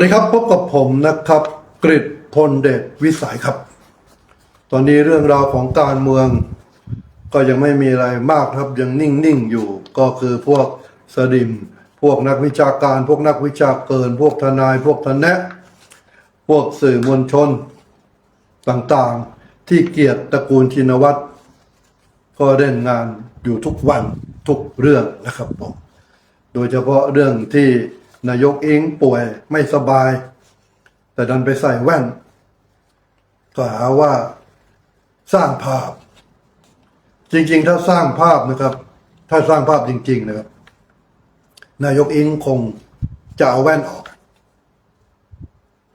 สวัสดีครับพบกับผมนะครับกริตพลเดชวิสัยครับ ตอนนี้เรื่องราวของการเมือง ก็ยังไม่มีอะไรมากครับยังนิ่งๆอยู่ ก็คือพวกสดิม พวกนักวิชาการ พวกนักวิชาเกิน พวกทนาย พวกทนแนะพวกสื่อมวลชนต่างๆ ที่เกียรติตระกูลชินวัตรก็เล่นงานอยู่ทุกวันทุกเรื่องนะครับผมโดยเฉพาะเรื่องที่ นายกเองป่วยไม่สบาย แต่ดันไปใส่แว่น ก็หาว่าสร้างภาพ จริง ๆ ถ้าสร้างภาพนะครับ ถ้าสร้างภาพจริง ๆ นะครับ นายกเองคงจะเอาแว่นออก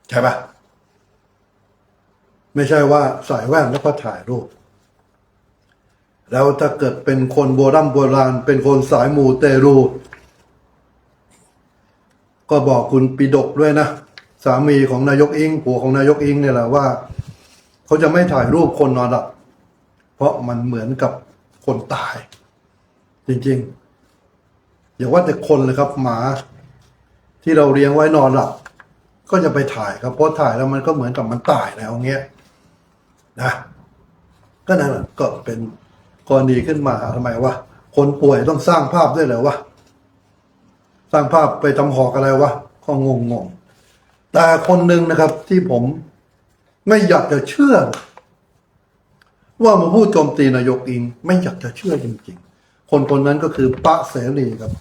ใช่ปะไม่ใช่ว่าใส่แว่นแล้วก็ถ่ายรูปแล้วถ้าเกิดเป็นคนโบราณโบราณ เป็นคนสายมูเตรู ก็บอกคุณปิดกด้วยนะ สามีของนายกอิงผัวของนายกอิงเนี่ยแหละว่า เขาจะไม่ถ่ายรูปคนนอนหลับเพราะมันเหมือนกับคนตาย จริงๆ อย่าว่าแต่คนเลยครับหมา ที่เราเลี้ยงไว้นอนหลับก็จะไปถ่ายครับเพราะถ่ายแล้วมันก็เหมือนกับมันตายแล้วเงี้ยนะก็นั่นแหละก็เป็นกรณีขึ้นมาทำไมวะคนป่วยต้องสร้างภาพด้วยเหรอวะ สร้างภาพไปทำหอกอะไรวะก็งงงๆแต่คนหนึ่งนะครับที่ผมไม่อยากจะเชื่อ ว่ามาพูดโจมตีนายกอิง ไม่อยากจะเชื่อจริง ๆ คนคนนั้นก็คือปะเสรีครับ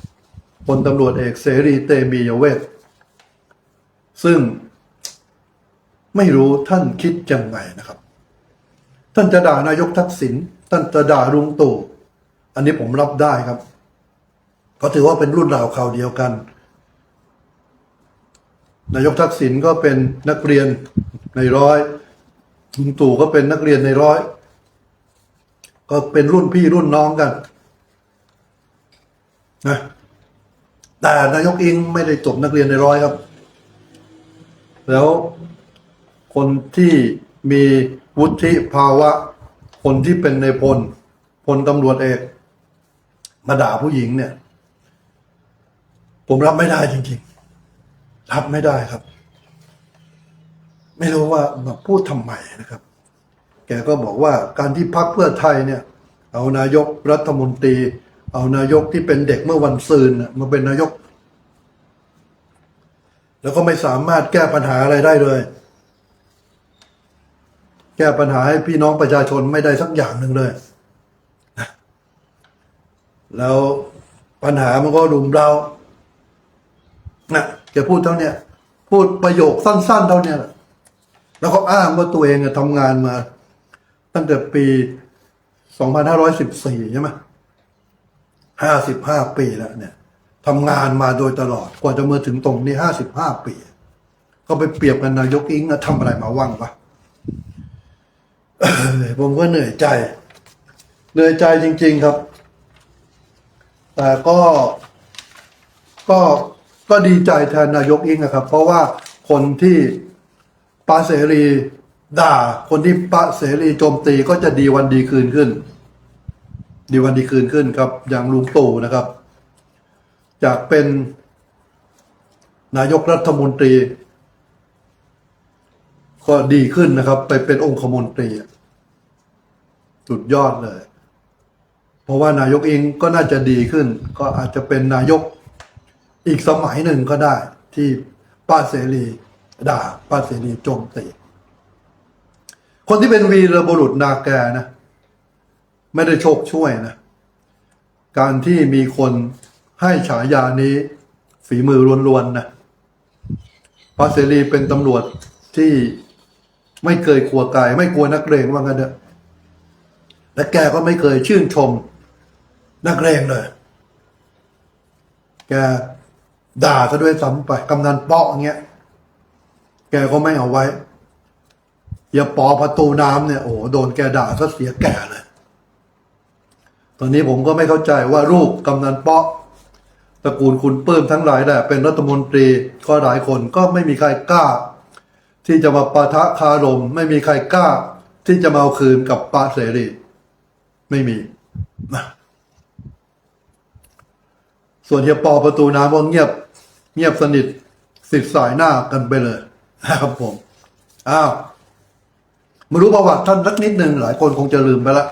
พลตำรวจเอกเสรีเตมียเวทซึ่งไม่รู้ท่านคิดยังไงนะครับ ท่านจะด่านายกทักษิณท่านจะด่าลุงตู่อันนี้ผมรับได้ครับ ก็ถือว่าเป็นรุ่นราวคราวเดียวกัน นายกทักษิณก็เป็นนักเรียนในร้อยลุงตู่ก็เป็นนักเรียนในร้อย ก็เป็นรุ่นพี่รุ่นน้องกันนะแต่นายกอิงไม่ได้จบนักเรียนในร้อยครับ แล้วคนที่มีวุฒิภาวะ คนที่เป็นในพลพลตำรวจเอก มาด่าผู้หญิงเนี่ย ผมรับไม่ได้จริงๆ รับไม่ได้ครับ ไม่รู้ว่ามาพูดทำไมนะครับ แกก็บอกว่าการที่พักเพื่อไทยเนี่ย เอานายกรัฐมนตรี เอานายกที่เป็นเด็กเมื่อวันซืนน่ะมาเป็นนายก แล้วก็ไม่สามารถแก้ปัญหาอะไรได้เลย แก้ปัญหาให้พี่น้องประชาชนไม่ได้สักอย่างหนึ่งเลยแล้วปัญหามันก็รุมเรา นะแกพูดเท่าเนี้ยพูดประโยคสั้น ๆ เท่าเนี้ยแล้วก็อ้างว่าตัวเองอะทำงานมา ตั้งแต่ปี2514ใช่ไหม55ปีแล้วเนี่ยทำงานมาโดยตลอดกว่าจะมาถึงตรงนี้55ปี ก็ไปเปรียบกันนายกอิงทำอะไรมาว่างปะผมก็เหนื่อยใจ เหนื่อยใจจริง ๆครับ แต่ก็ก็ ก็ดีใจแทนนายกอิงนะครับ เพราะว่าคนที่ปาเสรีด่า คนที่ปาเสรีโจมตีก็จะดีวันดีคืนขึ้น ดีวันดีคืนขึ้นครับ อย่างลุงตู่นะครับ จากเป็นนายกรัฐมนตรี ก็ดีขึ้นนะครับ ไปเป็นองคมนตรีสุดยอดเลย เพราะว่านายกเองก็น่าจะดีขึ้น ก็อาจจะเป็นนายก อีกสมัยหนึ่งก็ได้ ที่ป้าเสรีด่าป้าเสรีโจมตีคนที่เป็นวีรบุรุษนาแกนะ ไม่ได้โชคช่วยนะ การที่มีคนให้ฉายานี้ ฝีมือล้วนๆนะป้าเสรีเป็นตำรวจที่ไม่เคยกลัวกาย ไม่กลัวนักเรงว่างั้นเถอะและแกก็ไม่เคยชื่นชมนักเรงเลย แก ด่าซะด้วยซ้ำไปกำนันเปาะเงี้ย แกก็ไม่เอาไว้อย่าปอประตูน้ำเนี่ยโอ้โหโดนแกด่าซะเสียแก่เลย ตอนนี้ผมก็ไม่เข้าใจว่าลูกกำนันเปาะตระกูลคุณเปิ้มทั้งหลายแหละเป็นรัฐมนตรีก็หลายคนก็ไม่มีใครกล้า ที่จะมาปะทะคารม ไม่มีใครกล้า ที่จะมาเอาคืนกับปาเสรีไม่มีส่วนเฮียปอประตูน้ำก็เงียบ เงียบสนิทสิทธิ์สายหน้ากันไปเลยนะครับผมอ้าวมารู้ประวัติท่านสักนิดหนึ่งหลายคนคงจะลืมไปแล้ว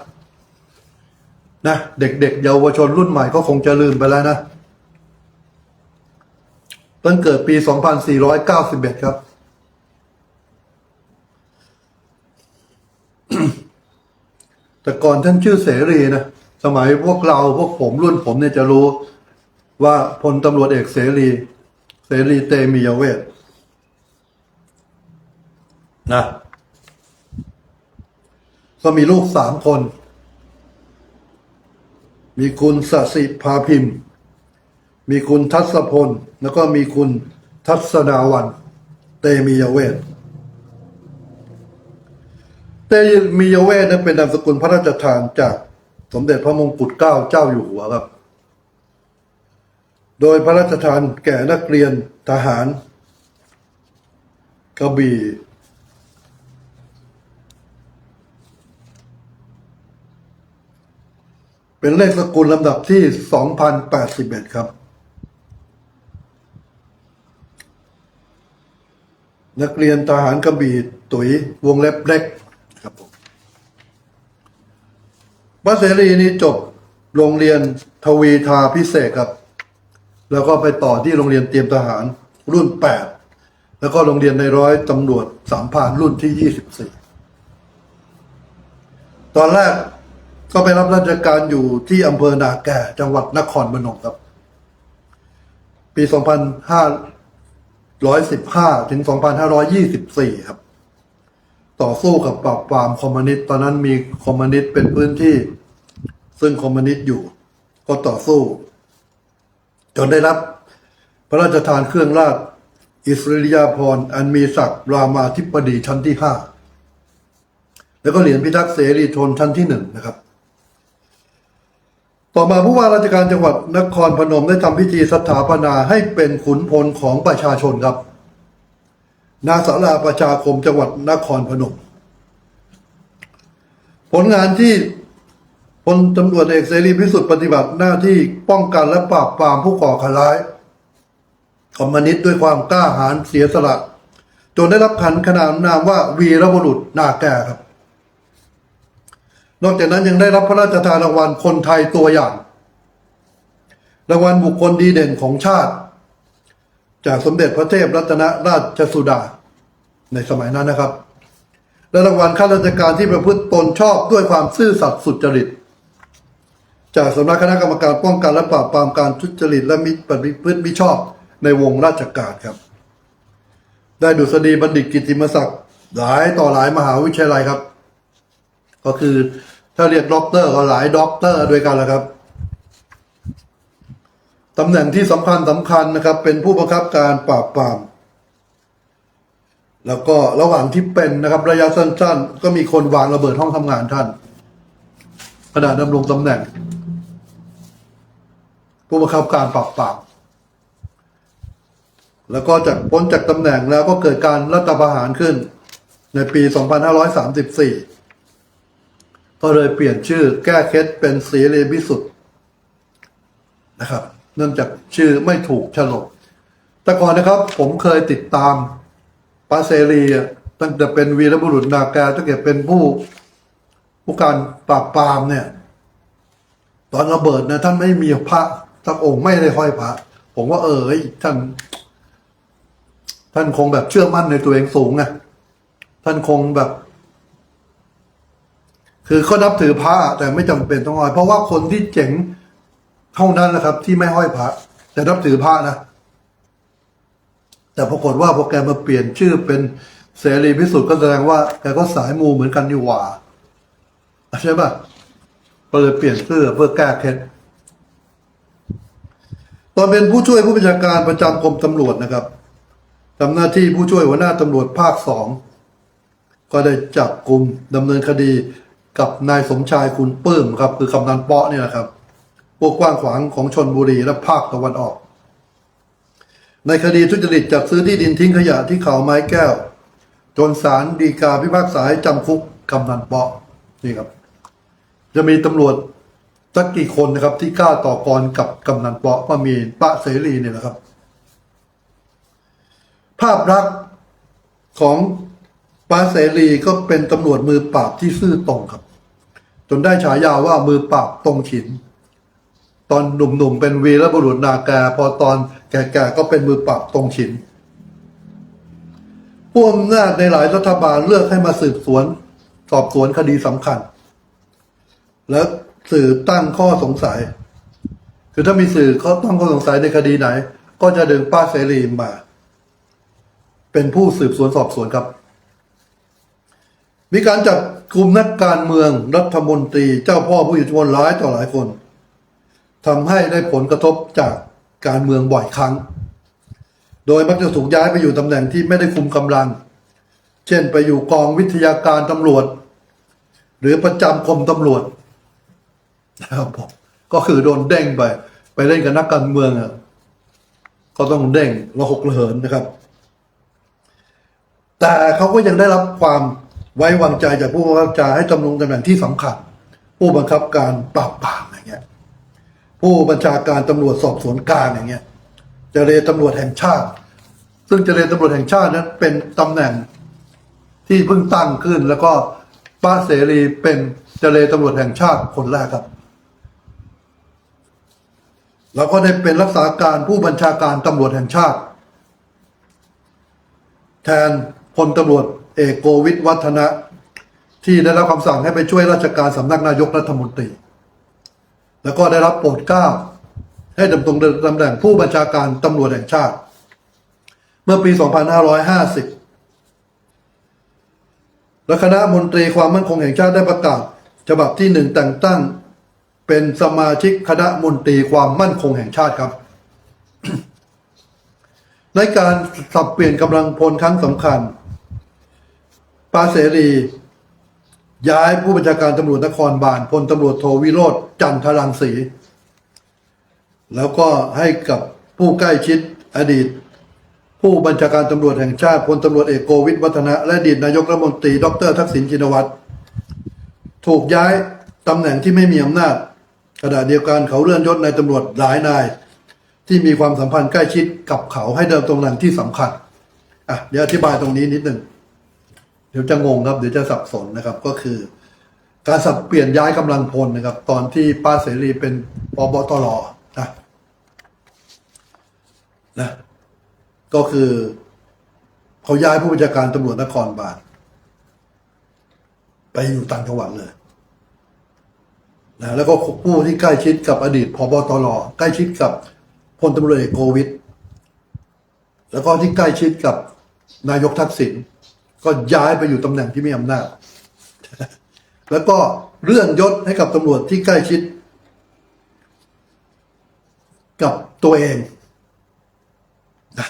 นะเด็กๆเยาวชนรุ่นใหม่ก็คงจะลืมไปแล้วนะต้นเกิดปี 2491 ครับ แต่ก่อนท่านชื่อเสรีนะ สมัยพวกเราพวกผมรุ่นผมเนี่ยจะรู้ว่าพลตำรวจเอกเสรี เสรีเตมียเวทนะก็มีลูกสามคน มีคุณสสิภาพิมพ์ มีคุณทัศพล แล้วก็มีคุณทัศนาวัน เตมียเวทเตมียเวทนั้นเป็นนามสกุลพระราชทานจากสมเด็จพระมงกุฎเกล้าเจ้าอยู่หัวครับ โดยพระราชทานแก่นักเรียนทหารกระบี่เป็นเลขสกุลลำดับที่ 2081 ครับ นักเรียนทหารกระบี่ตุ๋ยวงเล็บเล็กครับผมวัดเสรีนี้จบโรงเรียนทวีทาพิเศษครับ แล้วก็ไปต่อที่โรงเรียนเตรียมทหารรุ่น 8 แล้วก็โรงเรียนในร้อยตำรวจสามพานรุ่นที่ 24 ตอนแรกก็ไปรับราชการอยู่ที่อำเภอนาแก่จังหวัดนครพนมครับ ปี 2515 ถึง 2524 ครับ ต่อสู้กับปราบปรามคอมมิวนิสต์ตอนนั้นมีคอมมิวนิสต์เป็นพื้นที่ ซึ่งคอมมิวนิสต์อยู่ ก็ต่อสู้ จนได้รับ พระราชทานเครื่องราชอิสริยาภรณ์อันมีศักดิ์รามาธิบดีชั้นที่ห้าแล้วก็เหรียญพิทักษ์เสรีชนชั้นที่หนึ่งนะครับ ต่อมาผู้ว่าราชการจังหวัดนครพนมได้ทำพิธีสถาปนาให้เป็นขุนพลของประชาชนครับนาสาราประชาคมจังหวัดนครพนม ผลงานที่ พลตำรวจเอกเสรีพิสุทธิ์ปฏิบัติหน้าที่ป้องกันและปราบปรามผู้ก่อการร้ายคอมมิวนิสต์ด้วยความกล้าหาญเสียสละจนได้รับขันขนานนามว่าวีรบุรุษนาแก่ครับ นอกจากนั้นยังได้รับพระราชทานรางวัลคนไทยตัวอย่าง รางวัลบุคคลดีเด่นของชาติ จากสมเด็จพระเทพรัตนราชสุดา ในสมัยนั้นนะครับ และรางวัลข้าราชการที่ประพฤติตนชอบด้วยความซื่อสัตย์สุจริต จากสำนักคณะกรรมการป้องกันและปราบปรามการทุจริตและมิปฏิพฤติมิชอบในวงราชการครับ ได้ดุษฎีบัณฑิตกิติมศักดิ์หลายต่อหลายมหาวิทยาลัยครับ ก็คือถ้าเรียกด็อกเตอร์ก็หลายด็อกเตอร์ด้วยกันแหละครับตำแหน่งที่สำคัญสำคัญนะครับ เป็นผู้บังคับการปราบปราม แล้วก็ระหว่างที่เป็นนะครับ ระยะสั้น ๆ ก็มีคนวางระเบิดห้องทำงานท่านขณะดำรงตำแหน่ง ผู้บังคับการปราบปรามแล้วก็จากพ้นจากตำแหน่งแล้วก็เกิดการรัฐประหารขึ้น ในปี 2534 ก็เลยเปลี่ยนชื่อแก้เคล็ดเป็นเสรีพิสุทธ์นะครับ เนื่องจากชื่อไม่ถูกฉลกแต่ก่อนนะครับ ผมเคยติดตามปาเสรีตั้งแต่เป็นวีรบุรุษนาแกตั้งแต่เป็นผู้ผู้การปราบปรามเนี่ย ตอนระเบิดนะท่านไม่มีพระ สักองค์ไม่ได้ห้อยพระผมว่าเออท่าน ท่านคงแบบเชื่อมั่นในตัวเองสูงไงท่านคงแบบ คือเขานับถือพระแต่ไม่จำเป็นต้องห้อย เพราะว่าคนที่เจ๋งเท่านั้นนะครับ ที่ไม่ห้อยพระแต่นับถือพระนะแต่ปรากฏว่าพอแกมาเปลี่ยนชื่อเป็นเสรีพิสุทธิ์ก็แสดงว่าแกก็สายมูเหมือนกันนี่หว่าใช่ปะก็เลยเปลี่ยนชื่อเพื่อแก้เคล็ด ตอนเป็นผู้ช่วยผู้บัญชาการประจำกรมตำรวจนะครับทำหน้าที่ผู้ช่วยหัวหน้าตำรวจภาคสองก็ได้จับกลุ่มดำเนินคดีกับนายสมชายคุณเปื้มครับ คือคำนันเปาะเนี่ยนะครับพวกกว้างขวางของชนบุรีและภาคตะวันออก ในคดีทุจริตจัดซื้อที่ดินทิ้งขยะที่เขาไม้แก้ว จนศาลฎีกาพิพากษาให้จำคุกกำนันเปาะนี่ครับ จะมีตำรวจ สักกี่คนนะครับ ที่กล้าต่อกรกับกำนันเปาะก็มีปะเสรีเนี่ยนะครับ ภาพลักษณ์ของปาเสรีก็เป็นตำรวจมือปราบที่ซื่อตรงครับ จนได้ฉายาว่ามือปราบตรงฉิน ตอนหนุ่มๆเป็นวีรบุรุษนาแกพอตอนแก่ๆก็เป็นมือปราบตรงฉินผู้อำนาจในหลายรัฐบาลเลือกให้มาสืบสวน สอบสวนคดีสำคัญ และ สื่อตั้งข้อสงสัย คือถ้ามีสื่อเขาตั้งข้อสงสัยในคดีไหน ก็จะดึงป้าเสรีมา เป็นผู้สืบสวนสอบสวนครับ มีการจับกลุ่มนักการเมืองรัฐมนตรี เจ้าพ่อผู้อยู่ชนหลายต่อหลายคนทำให้ได้ผลกระทบจากการเมืองบ่อยครั้ง โดยมักจะถูกย้ายไปอยู่ตำแหน่งที่ไม่ได้คุมกำลัง เช่นไปอยู่กองวิทยาการตำรวจ หรือประจำกรมตำรวจ นะครับผมก็คือโดนเด้งไป ไปเล่นกับนักการเมืองอะก็ต้องเด้งระหกระเหินนะครับ แต่เขาก็ยังได้รับความไว้วางใจจากผู้บังคับบัญชาให้ดำรงตำแหน่งที่สำคัญ ผู้บังคับการปราบปรามอย่างเงี้ย ผู้บัญชาการตำรวจสอบสวนกลางอย่างเงี้ยเจรตำรวจแห่งชาติ ซึ่งเจรตำรวจแห่งชาตินั้นเป็นตำแหน่งที่เพิ่งตั้งขึ้น แล้วก็ป้าเสรีเป็นเจรตำรวจแห่งชาติคนแรกครับ แล้วก็ได้เป็นรักษาการผู้บัญชาการตำรวจแห่งชาติ แทนพลตำรวจเอกโกวิทวัฒนะ ที่ได้รับคำสั่งให้ไปช่วยราชการสำนักนายกรัฐมนตรี แล้วก็ได้รับโปรดเกล้าให้ดำรงตำแหน่งผู้บัญชาการตำรวจแห่งชาติ เมื่อปี 2550 และคณะมนตรีความมั่นคงแห่งชาติได้ประกาศฉบับที่หนึ่งแต่งตั้ง เป็นสมาชิกคณะมนตรีความมั่นคงแห่งชาติครับ ในการสับเปลี่ยนกำลังพลครั้งสำคัญปาเสรี ย้ายผู้บัญชาการตำรวจนครบาลพลตำรวจโทวิโรธจันทรังสี แล้วก็ให้กับผู้ใกล้ชิดอดีต ผู้บัญชาการตำรวจแห่งชาติพลตำรวจเอกโกวิทวัฒนะและอดีตนายกรัฐมนตรี ดรทักษิณชินวัตรถูกย้ายตำแหน่งที่ไม่มีอำนาจ ขณะเดียวกันเขาเลื่อนยศในตำรวจหลายนาย ที่มีความสัมพันธ์ใกล้ชิดกับเขาให้เดิมตำแหน่งที่สำคัญอะเดี๋ยวอธิบายตรงนี้นิดหนึ่งเดี๋ยวจะงงครับเดี๋ยวจะสับสนนะครับก็คือ การสับเปลี่ยนย้ายกำลังพลนะครับ ตอนที่ป้าเสรีเป็นปบตรนะนะก็คือเขาย้ายผู้บัญชาการตำรวจนครบาลไปอยู่ต่างจังหวัดเลย นะแล้วก็ผู้ที่ใกล้ชิดกับอดีตพบตรใกล้ชิดกับพลตำรวจเอกโควิด แล้วก็ที่ใกล้ชิดกับนายกทักษิณก็ย้ายไปอยู่ตำแหน่งที่มีอำนาจ แล้วก็เลื่อนยศให้กับตำรวจที่ใกล้ชิด กับตัวเองนะ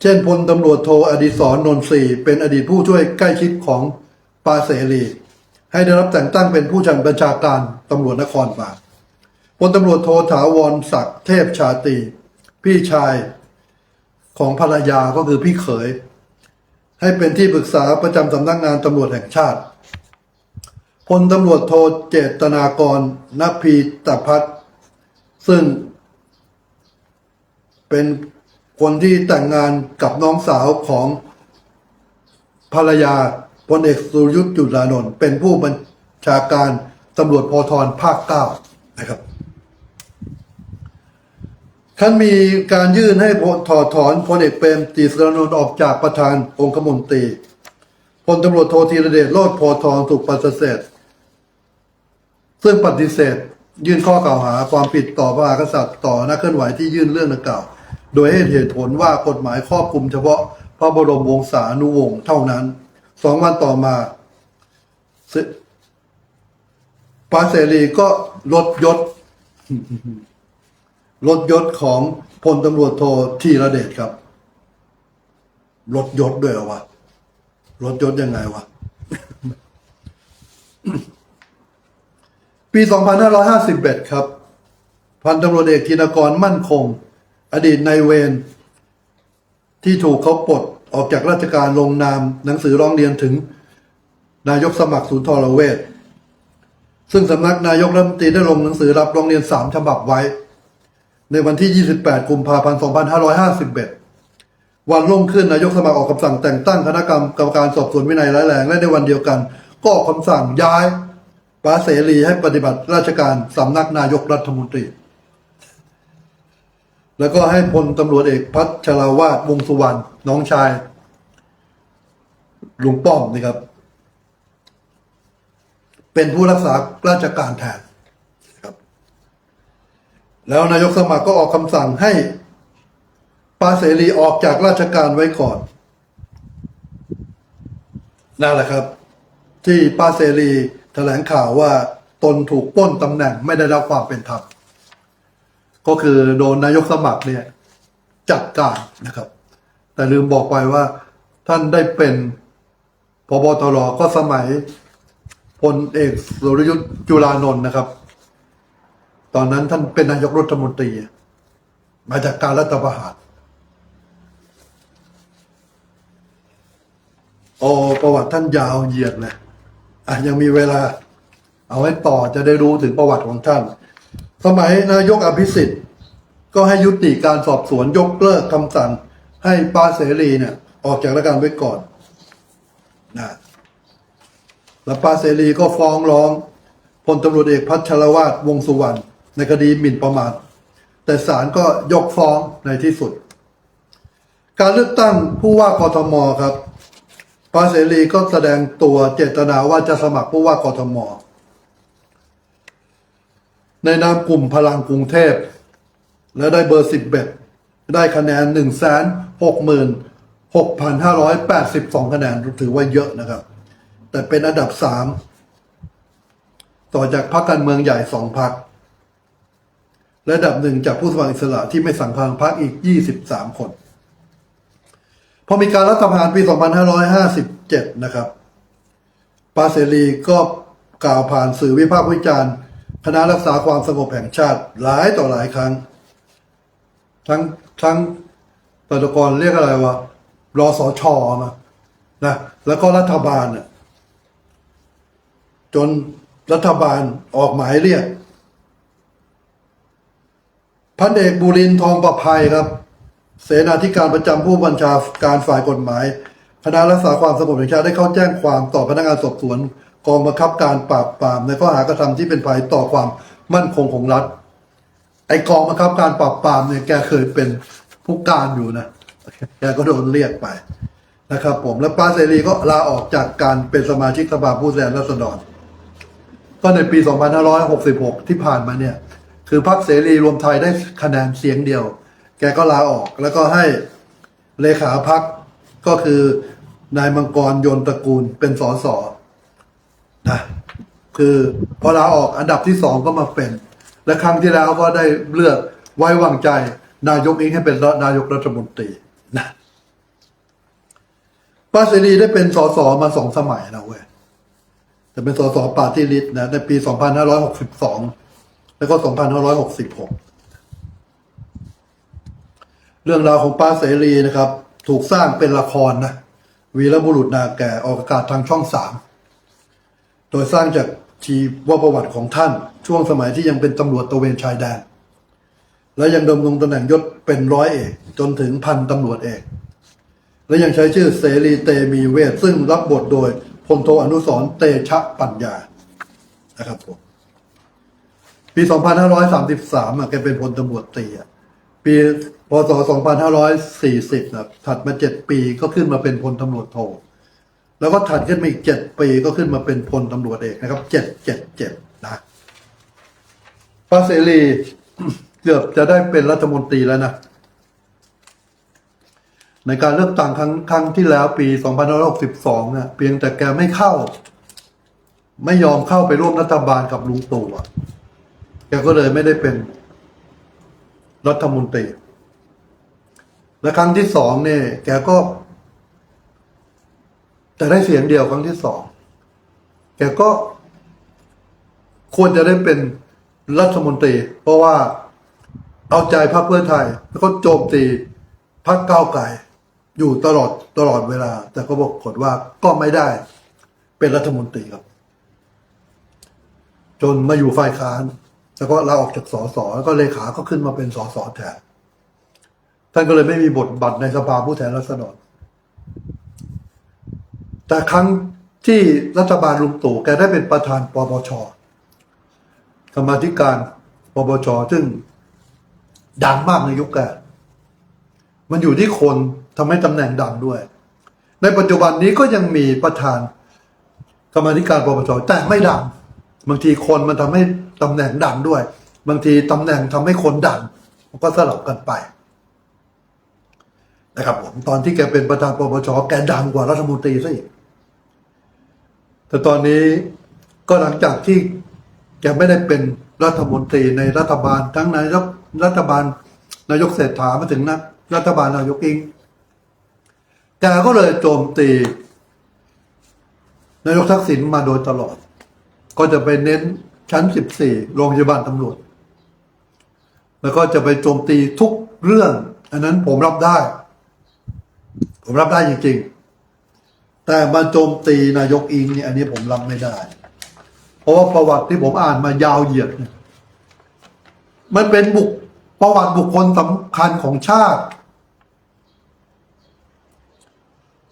เช่นพลตำรวจโทอดิศรนนทรีเป็นอดีตผู้ช่วยใกล้ชิดของปาเสรี ให้ได้รับแต่งตั้งเป็นผู้ชันบัญชาการตำรวจนครบาลพลตำรวจโทถาวรศักดิ์เทพชาตรีพี่ชายของภรรยาก็คือพี่เขย ให้เป็นที่ปรึกษาประจำสำนักงานตำรวจแห่งชาติพลตำรวจโทเจตนากรนพีตพัฒน์ซึ่ง เป็นคนที่แต่งงานกับน้องสาวของภรรยา พลเอกสุรยุทธ์จุลานนท์เป็นผู้บัญชาการตำรวจพอทรภาคเก้านะครับท่านมีการยื่นให้ถอดถอนพลเอกเปรมติสรานนท์ออกจากประธานองคมนตรีพลตำรวจโทธีรเดชโลดพธิ์ทองถูกปฏิเสธซึ่งปฏิเสธ ยื่นข้อกล่าวหาความผิดต่อพระมหากษัตริย์ต่อนักเคลื่อนไหวที่ยื่นเรื่องดังกล่าว โดยให้เหตุผลว่ากฎหมายครอบคลุมเฉพาะพระบรมวงศานุวงศ์เท่านั้น สองวันต่อมาปาเสรีก็ลดยศลดยศของพลตำรวจโทธีระเดชครับลดยศด้วยวะลดยศยังไงวะ ปี 2551 ครับ พันตำรวจเอกธินกรมั่นคง อดีตนายเวรที่ถูกเขาปลดออกจากราชการลงนามหนังสือร้องเรียนถึงนายกสมัครศูนย์ทรเวชซึ่งสำนักนายกรัฐมนตรีได้ลงหนังสือรับร้องเรียนสามฉบับไว้ ในวันที่ 28 กุมภาพันธ์ 2551 วันรุ่งขึ้นนายกสมัครออกคำสั่งแต่งตั้งคณะกรรมกรรมการสอบสวนวินัยร้ายแรงและในวันเดียวกัน ก็ออกคำสั่งย้ายป้าเสรีให้ปฏิบัติราชการสำนักนายกรัฐมนตรี แล้วก็ให้พลตำรวจเอกพัชราวาดวงสุวรรณน้องชายลุงป้อมนี่ครับ เป็นผู้รักษาราชการแทนครับ แล้วนายกสมัครก็ออกคำสั่งให้ปาเสรีออกจากราชการไว้ก่อนนั่นแหละครับ ที่ปาเสรีแถลงข่าวว่าตนถูกป้นตำแหน่งไม่ได้รับความเป็นธรรม ก็คือโดนนายกสมัครเนี่ยจัดการนะครับ แต่ลืมบอกไปว่าท่านได้เป็นพบตรก็สมัยพลเอกสุรยุทธ์จุลานนท์นะครับ ตอนนั้นท่านเป็นนายกรัฐมนตรี มาจากการรัฐประหารโอ้ประวัติท่านยาวเหยียดเลยอะยังมีเวลา เอาไว้ต่อจะได้รู้ถึงประวัติของท่าน สมัยนายกอภิสิทธิ์ก็ให้ยุติการสอบสวนยกเลิกคำสั่ง ให้ป้าเสรีเนี่ย ออกจากราชการไว้ก่อนนะแล้วป้าเสรีก็ฟ้องร้องพลตำรวจเอกพัชรวาดวงสุวรรณในคดีหมิ่นประมาทแต่ศาลก็ยกฟ้องในที่สุด การเลือกตั้งผู้ว่ากทมครับป้าเสรีก็แสดงตัวเจตนาว่าจะสมัครผู้ว่ากทม ในนามกลุ่มพลังกรุงเทพ และได้เบอร์สิบเอ็ดได้คะแนนหนึ่งแสนหกหมื่นหกพันห้าร้อยแปดสิบสองคะแนนถือว่าเยอะนะครับ แต่เป็นอันดับสามต่อจากพรรคการเมืองใหญ่สองพรรคและอันดับหนึ่งจากผู้สมัครอิสระที่ไม่สังกัดพรรคอีกยี่สิบสามคน พอมีการรัฐประหารปี 2557 นะครับ ปาเสรีก็กล่าวผ่านสื่อวิพากษ์วิจารณ์ คณะรักษาความสงบแห่งชาติหลายต่อหลายครั้ง ทั้งทั้งตรกรเรียกอะไรวะรอสอชอมานะแล้วก็รัฐบาลน่ะจนรัฐบาลออกหมายเรียกพันเอกบุรินทร์ทองประภัยครับ เสนาธิการประจำผู้บัญชาการฝ่ายกฎหมาย คณะรักษาความสงบแห่งชาติได้เข้าแจ้งความต่อพนักงานสอบสวน กองบังคับการปราบปรามในข้อหากระทำที่เป็นภัยต่อความมั่นคงของรัฐ ไอกองบังคับการปราบปรามเนี่ยแกเคยเป็นผู้การอยู่นะแกก็โดนเรียกไปนะครับ ผมแล้วป้าเสรีก็ลาออกจากการเป็นสมาชิกสภาผู้แทนราษฎร ก็ในปี 2566 ที่ผ่านมาเนี่ย คือพรรคเสรีรวมไทยได้คะแนนเสียงเดียว แกก็ลาออกแล้วก็ให้เลขาพรรคก็คือนายมังกรยนตระกูลเป็นสส นะคือพอลาออกอันดับที่สองก็มาเป็น และครั้งที่แล้วก็ได้เลือกไว้วางใจ นายกเองให้เป็นนายกรัฐมนตรีนะป้าเสรีได้เป็นสสมาสองสมัยนะเว้ยแต่เป็นสสปาร์ตี้ลิสต์นะในปี 2562 แล้วก็ 2566 เรื่องราวของป้าเสรีนะครับ ถูกสร้างเป็นละครนะวีรบุรุษนาแก่ออกอากาศทางช่องสาม ดยสร้างจากชีวประวัติของท่าน ช่วงสมัยที่ยังเป็นตำรวจตระเวนชายแดน และยังดำรงตำแหน่งยศเป็นร้อยเอกจนถึงพันตำรวจเอก และยังใช้ชื่อเสรีเตมีเวทซึ่งรับบทโดยพลโทอนุสรเตชะปัญญานะครับผมปี 2533อะแกเป็นพลตำรวจตรีอะปีพศ 2540นะถัดมาเจ็ดปีก็ขึ้นมาเป็นพลตำรวจโท แล้วก็ถัดขึ้นมาอีกเจ็ดปีก็ขึ้นมาเป็นพลตำรวจเอกนะครับเจ็ดเจ็ดเจ็ดนะปาเสรีเกือบจะได้เป็นรัฐมนตรีแล้วนะ ในการเลือกตั้งครั้งครั้งที่แล้วปี2562เนี่ยเพียงแต่แกไม่เข้า ไม่ยอมเข้าไปร่วมรัฐบาลกับลุงตู่แกก็เลยไม่ได้เป็นรัฐมนตรี และครั้งที่สองเนี่ยแกก็ แต่ได้เสียงเดียวครั้งที่สองแกก็ควรจะได้เป็นรัฐมนตรี เพราะว่าเอาใจพรรคเพื่อไทย แล้วก็โจมตีพรรคก้าวไกลอยู่ตลอดตลอดเวลา แต่ก็บอกกฏว่าก็ไม่ได้เป็นรัฐมนตรีครับ จนมาอยู่ฝ่ายค้าน แล้วก็ลาออกจากสสแล้วก็เลขาก็ขึ้นมาเป็นสสแทนท่านก็เลยไม่มีบทบาทในสภาผู้แทนราษฎร แต่ครั้งที่รัฐบาลลุงตู่แกได้เป็นประธานปปชกรรมาธิการปปชซึ่งดังมากในยุคแกมันอยู่ที่คนทำให้ตำแหน่งดังด้วย ในปัจจุบันนี้ก็ยังมีประธานกรรมาธิการปปชแต่ไม่ดัง บางทีคนมันทำให้ตำแหน่งดังด้วย บางทีตำแหน่งทำให้คนดังมันก็สลับกันไปนะครับผมตอนที่แกเป็นประธานปปชแกดังกว่ารัฐมนตรีซะอีก แต่ตอนนี้ก็หลังจากที่แกไม่ได้เป็นรัฐมนตรีในรัฐบาล ทั้งนายกรัฐบาล นายกเศรษฐามาถึงนะรัฐบาลนายกอิงแกก็เลยโจมตี นายกทักษิณมาโดยตลอด ก็จะไปเน้นชั้น 14 โรงพยาบาลตำรวจ แล้วก็จะไปโจมตีทุกเรื่อง อันนั้นผมรับได้ ผมรับได้จริง ๆ แต่มาโจมตีนายกอิงเนี่ยอันนี้ผมรับไม่ได้ เพราะว่าประวัติที่ผมอ่านมายาวเหยียดเนี่ยมันเป็นบุคประวัติบุคคลสำคัญของชาติ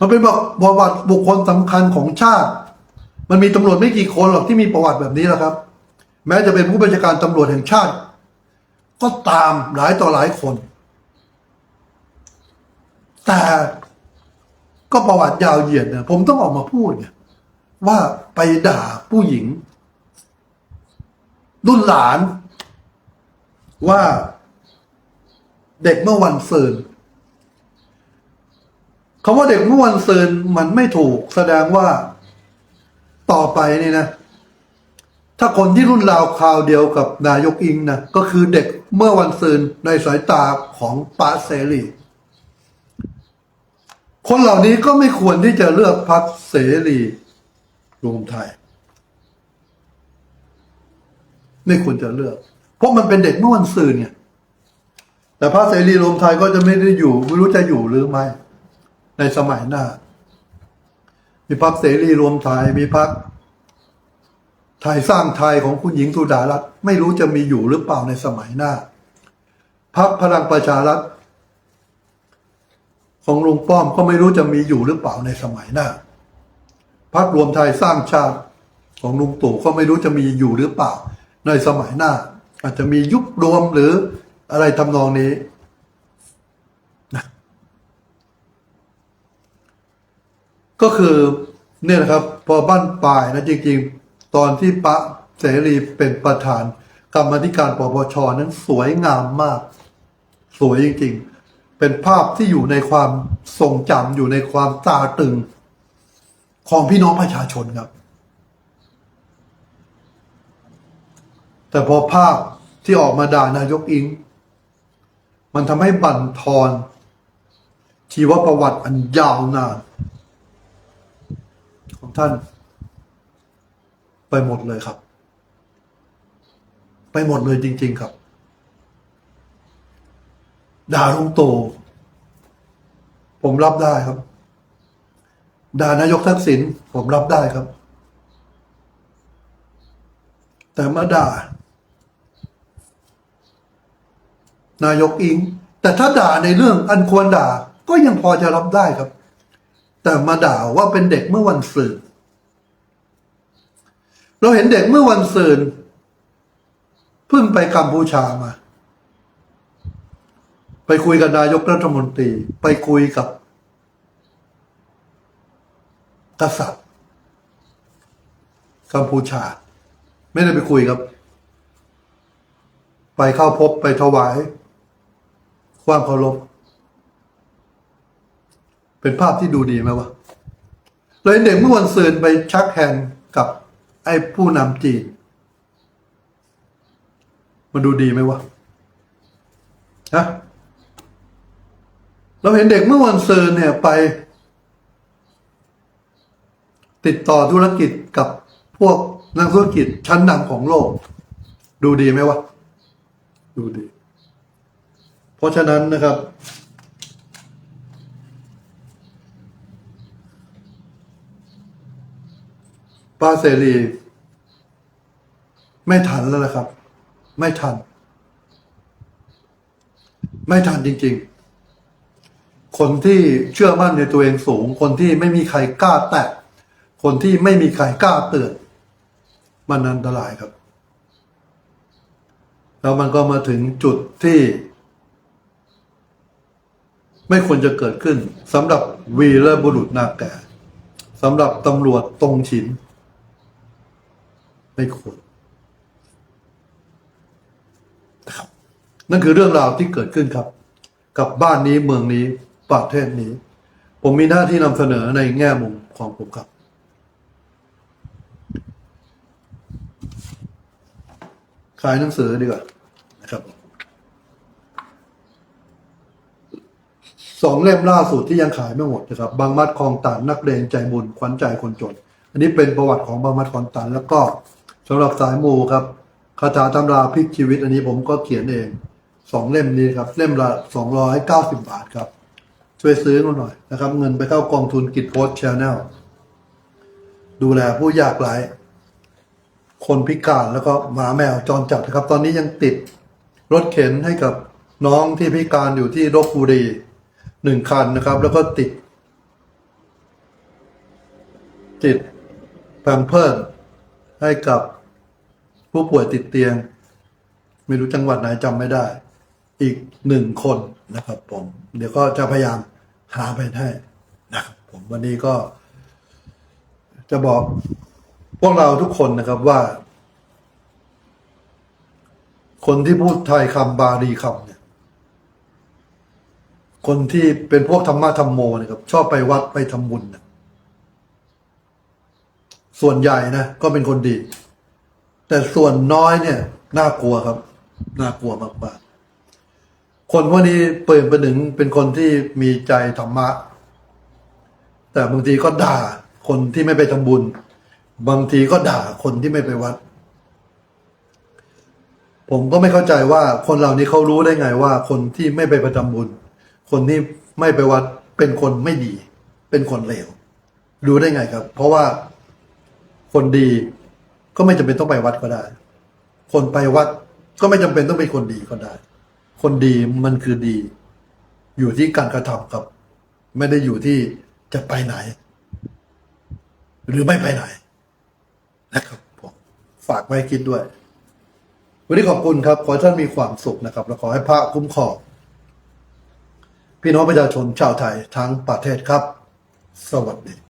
มันเป็นประวัติบุคคลสำคัญของชาติ มันมีตำรวจไม่กี่คนหรอกที่มีประวัติแบบนี้แหละครับ แม้จะเป็นผู้บัญชาการตำรวจแห่งชาติ ก็ตามหลายต่อหลายคน แต่ ก็ประวัติยาวเหยียดนี่ยผมต้องออกมาพูดเนี่ยว่าไปด่าผู้หญิง รุ่นหลาน ว่าเด็กเมื่อวันเซืนคำว่าเด็กเมื่อวันเซืนมันไม่ถูกแสดงว่าต่อไปนี่นะ ถ้าคนที่รุ่นราวคราวเดียวกับนายกอิงนะก็คือเด็กเมื่อวันเซืนในสายตาของปาเสรี คนเหล่านี้ก็ไม่ควรที่จะเลือกพรรคเสรีรวมไทย ไม่ควรจะเลือก เพราะมันเป็นเด็กเมื่อวันซื่อเนไงแต่พรรคเสรีรวมไทยก็จะไม่ได้อยู่ ไม่รู้จะอยู่หรือไม่ ในสมัยหน้า มีพรรคเสรีรวมไทย มีพรรคไทยสร้างไทยของคุณหญิงสุดารัตน์ไม่รู้จะมีอยู่หรือเปล่าในสมัยหน้าพรรคพลังประชารัฐ ของลุงป้อมก็ไม่รู้จะมีอยู่หรือเปล่าในสมัยหน้าพรรครวมไทยสร้างชาติของลุงตู่ก็ไม่รู้จะมีอยู่หรือเปล่าในสมัยหน้า อาจจะมียุบรวมหรืออะไรทำนองนี้นะก็คือเนี่ยนะครับ พอบ้านปลายนะจริงๆ ตอนที่ปะเสรีเป็นประธานกรรมธิการปปชนั้นสวยงามมาก สวยจริงๆ เป็นภาพที่อยู่ในความทรงจำอยู่ในความตาตึง ของพี่น้องประชาชนครับ แต่พอภาพที่ออกมาด่านายกอิง มันทำให้บั่นทอน ชีวประวัติอันยาวนาน ของท่าน ไปหมดเลยครับ ไปหมดเลยจริง ๆ ครับ ด่าลุงตู่ผมรับได้ครับ ด่านายกทักษิณผมรับได้ครับ แต่มาด่า นายกอิง แต่ถ้าด่าในเรื่องอันควรด่า ก็ยังพอจะรับได้ครับ แต่มาด่าว่าเป็นเด็กเมื่อวันศืนเราเห็นเด็กเมื่อวันศืนเพิ่งไปกัมพูชามา ไปคุยกับนายกรัฐมนตรี ไปคุยกับ กษัตริย์กัมพูชา ไม่ได้ไปคุยครับ ไปเข้าพบไปถวาย ความเคารพเป็นภาพที่ดูดีไหมวะเลยเด็กเมื่อวันซืนไปชักแฮนกับ ไอ้ผู้นำจีนมันดูดีไหมวะฮะ เราเห็นเด็กเมื่อวันซืนเนี่ยไป ติดต่อธุรกิจกับพวกนักธุรกิจชั้นนำของโลก ดูดีไหมวะ ดูดี เพราะฉะนั้นนะครับ ป้าเสรี ไม่ทันแล้วนะครับ ไม่ทัน ไม่ทันจริง ๆ คนที่เชื่อมั่นในตัวเองสูง คนที่ไม่มีใครกล้าแตะคนที่ไม่มีใครกล้าเตือนมันอันตรายครับ แล้วมันก็มาถึงจุดที่ ไม่ควรจะเกิดขึ้นสำหรับวีรบุรุษนาแก่สำหรับตำรวจตรงฉิน ไม่ควรนะครับนั่นคือเรื่องราวที่เกิดขึ้นครับ กับบ้านนี้เมืองนี้ ประเทศนี้ ผมมีหน้าที่นำเสนอในแง่มุมของผมครับ ขายหนังสือดีกว่านะครับสองเล่มล่าสุดที่ยังขายไม่หมดนะครับ บางมัดคลองตันนักเลงใจบุญขวัญใจคนจน อันนี้เป็นประวัติของบางมัดคลองตัน แล้วก็สำหรับสายมูครับคาถาตำราพลิกชีวิต อันนี้ผมก็เขียนเองสองเล่มนี้ครับ เล่มละสองร้อยเก้าสิบบาทครับ ช่วยซื้อมาหน่อยนะครับ เงินไปเข้ากองทุนกิจโพสชแนลดูแลผู้ยากไร้คนพิการแล้วก็หมาแมวจรจัดนะครับ ตอนนี้ยังติดรถเข็นให้กับน้องที่พิการอยู่ที่ลบบุรีหนึ่งคันนะครับ แล้วก็ติด ติดแพมเพิร์ให้กับผู้ป่วยติดเตียง ไม่รู้จังหวัดไหนจำไม่ได้ อีกหนึ่งคนนะครับผม เดี๋ยวก็จะพยายาม หาไปให้นะครับผมวันนี้ก็ จะบอกพวกเราทุกคนนะครับว่า คนที่พูดไทยคำบาลีคำเนี่ย คนที่เป็นพวกธรรมะธรรมโมเนี่ยครับ ชอบไปวัดไปทำบุญนะส่วนใหญ่นะก็เป็นคนดี แต่ส่วนน้อยเนี่ย น่ากลัวครับ น่ากลัวมากๆ คนพวกนี้เปิดประหนึ่งเป็นคนที่มีใจธรรมะ แต่บางทีก็ด่าคนที่ไม่ไปทำบุญ บางทีก็ด่าคนที่ไม่ไปวัด ผมก็ไม่เข้าใจว่าคนเหล่านี้เขารู้ได้ไงว่า คนที่ไม่ไปประจำบุญ คนที่ไม่ไปวัดเป็นคนไม่ดี เป็นคนเลวรู้ได้ไงครับ เพราะว่าคนดีก็ไม่จำเป็นต้องไปวัดก็ได้ คนไปวัดก็ไม่จำเป็นต้องเป็นคนดีก็ได้ คนดีมันคือดี อยู่ที่การกระทำครับ ไม่ได้อยู่ที่จะไปไหน หรือไม่ไปไหนนะครับผมฝากไว้คิดด้วย วันนี้ขอบคุณครับ ขอให้ท่านมีความสุขนะครับ และขอให้พระคุ้มครองพี่น้องประชาชนชาวไทยทั้งประเทศครับ สวัสดี